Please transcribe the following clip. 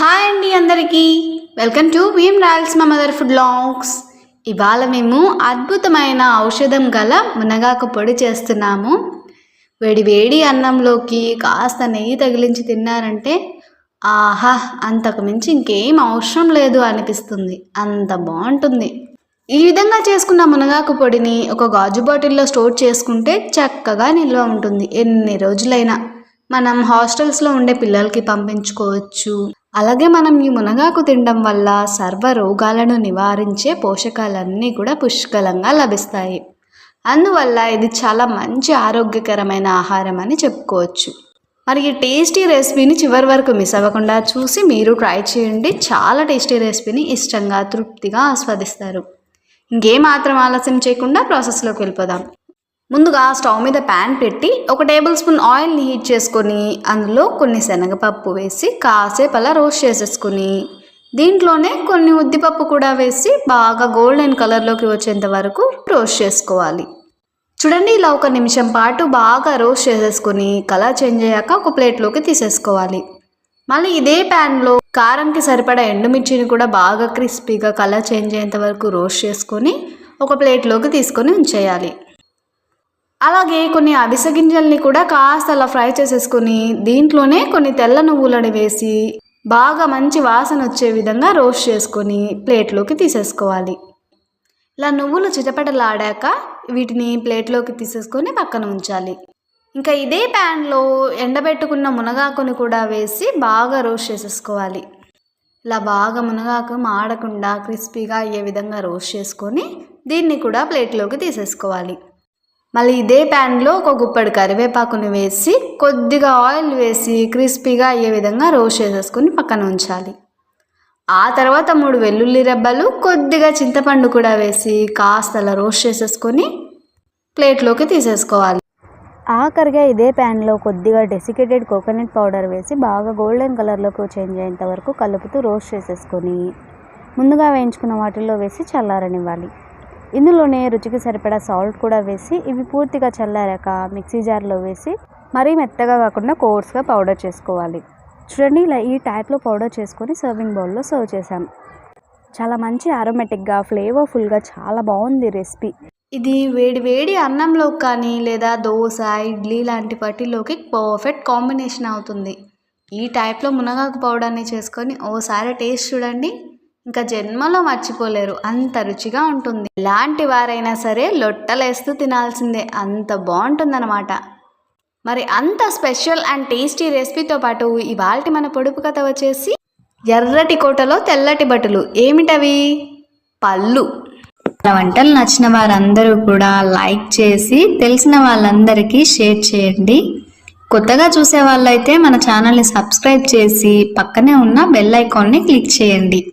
Hi అండి అందరికీ. Welcome to వీమ్ రాయల్స్ మా మదర్ ఫుడ్ లాంగ్స్ ఇవాళ మేము అద్భుతమైన ఔషధం గల మునగాకు పొడి చేస్తున్నాము. వేడి వేడి అన్నంలోకి కాస్త నెయ్యి తగిలించి తిన్నారంటే ఆహా అంతకు మించి ఇంకేం అవసరం లేదు అనిపిస్తుంది. అంత బాగుంటుంది. ఈ విధంగా చేసుకున్న మునగాకు పొడిని ఒక గాజు బాటిల్లో స్టోర్ చేసుకుంటే చక్కగా నిల్వ ఉంటుంది. ఎన్ని రోజులైనా మనం హాస్టల్స్లో ఉండే పిల్లలకి పంపించుకోవచ్చు. అలాగే మనం ఈ మునగాకు తినడం వల్ల సర్వ రోగాలను నివారించే పోషకాలన్నీ కూడా పుష్కలంగా లభిస్తాయి. అందువల్ల ఇది చాలా మంచి ఆరోగ్యకరమైన ఆహారం అని చెప్పుకోవచ్చు. మరి ఈ టేస్టీ రెసిపీని చివరి వరకు మిస్ అవ్వకుండా చూసి మీరు ట్రై చేయండి. చాలా టేస్టీ రెసిపీని ఇష్టంగా తృప్తిగా ఆస్వాదిస్తారు. ఇంకేం మాత్రం ఆలస్యం చేయకుండా ప్రాసెస్లోకి వెళ్ళిపోదాం. ముందుగా స్టవ్ మీద ప్యాన్ పెట్టి ఒక టేబుల్ స్పూన్ ఆయిల్ని హీట్ చేసుకొని అందులో కొన్ని శనగపప్పు వేసి కాసేపు అలా రోస్ట్ చేసేసుకుని దీంట్లోనే కొన్ని ఉద్దిపప్పు కూడా వేసి బాగా గోల్డెన్ కలర్లోకి వచ్చేంత వరకు రోస్ట్ చేసుకోవాలి. చూడండి ఇలా ఒక నిమిషం పాటు బాగా రోస్ట్ చేసేసుకొని కలర్ చేంజ్ అయ్యాక ఒక ప్లేట్లోకి తీసేసుకోవాలి. మళ్ళీ ఇదే ప్యాన్లో కారంకి సరిపడా ఎండుమిర్చిని కూడా బాగా క్రిస్పీగా కలర్ చేంజ్ అయ్యేంత వరకు రోస్ట్ చేసుకొని ఒక ప్లేట్లోకి తీసుకొని ఉంచేయాలి. అలాగే కొన్ని అవిసె గింజల్ని కూడా కాస్త అలా ఫ్రై చేసేసుకొని దీంట్లోనే కొన్ని తెల్ల నువ్వులని వేసి బాగా మంచి వాసన వచ్చే విధంగా రోస్ట్ చేసుకొని ప్లేట్లోకి తీసేసుకోవాలి. ఇలా నువ్వులు చిటపటలాడాక వీటిని ప్లేట్లోకి తీసేసుకొని పక్కన ఉంచాలి. ఇంకా ఇదే ప్యాన్లో ఎండబెట్టుకున్న మునగాకుని కూడా వేసి బాగా రోస్ట్ చేసేసుకోవాలి. ఇలా బాగా మునగాకు మాడకుండా క్రిస్పీగా అయ్యే విధంగా రోస్ట్ చేసుకొని దీన్ని కూడా ప్లేట్లోకి తీసేసుకోవాలి. మళ్ళీ ఇదే ప్యాన్లో ఒక గుప్పడి కరివేపాకుని వేసి కొద్దిగా ఆయిల్ వేసి క్రిస్పీగా అయ్యే విధంగా రోస్ట్ చేసేసుకొని పక్కన ఉంచాలి. ఆ తర్వాత మూడు వెల్లుల్లి రెబ్బలు కొద్దిగా చింతపండు కూడా వేసి కాస్త అలా రోస్ట్ చేసేసుకొని ప్లేట్లోకి తీసేసుకోవాలి. ఆఖరిగా ఇదే ప్యాన్లో కొద్దిగా డెసికేటెడ్ కోకోనట్ పౌడర్ వేసి బాగా గోల్డెన్ కలర్లోకి చేంజ్ అయ్యేంత వరకు కలుపుతూ రోస్ట్ చేసేసుకొని ముందుగా వేయించుకున్న వాటిల్లో వేసి చల్లారనివ్వాలి. ఇందులోనే రుచికి సరిపడా సాల్ట్ కూడా వేసి ఇవి పూర్తిగా చల్లారాక మిక్సీ జార్లో వేసి మరీ మెత్తగా కాకుండా కోర్స్గా పౌడర్ చేసుకోవాలి. చూడండి ఇలా ఈ టైప్లో పౌడర్ చేసుకొని సర్వింగ్ బౌల్లో సర్వ్ చేసాం చాలా మంచి ఆరోమేటిక్గా ఫ్లేవర్ఫుల్గా చాలా బాగుంది రెసిపీ ఇది వేడి వేడి అన్నంలో కానీ లేదా దోశ ఇడ్లీ లాంటి వాటిలోకి పర్ఫెక్ట్ కాంబినేషన్ అవుతుంది. ఈ టైప్లో మునగాకు పౌడర్ని చేసుకొని ఓసారి టేస్ట్ చూడండి. ఇంకా జన్మలో మర్చిపోలేరు. అంత రుచిగా ఉంటుంది. ఎలాంటి వారైనా సరే లొట్టలేస్తూ తినాల్సిందే. అంత బాగుంటుందన్నమాట. మరి అంత స్పెషల్ అండ్ టేస్టీ రెసిపీతో పాటు ఇవాళ మన పొడుపు కథ వచ్చేసి ఎర్రటి కోటలో తెల్లటి బట్టలు. ఏమిటవి? పళ్ళు. మన వంటలు నచ్చిన వారందరూ కూడా లైక్ చేసి తెలిసిన వాళ్ళందరికీ షేర్ చేయండి. కొత్తగా చూసే వాళ్ళైతే మన ఛానల్ని సబ్స్క్రైబ్ చేసి పక్కనే ఉన్న బెల్ ఐకాన్ని క్లిక్ చేయండి.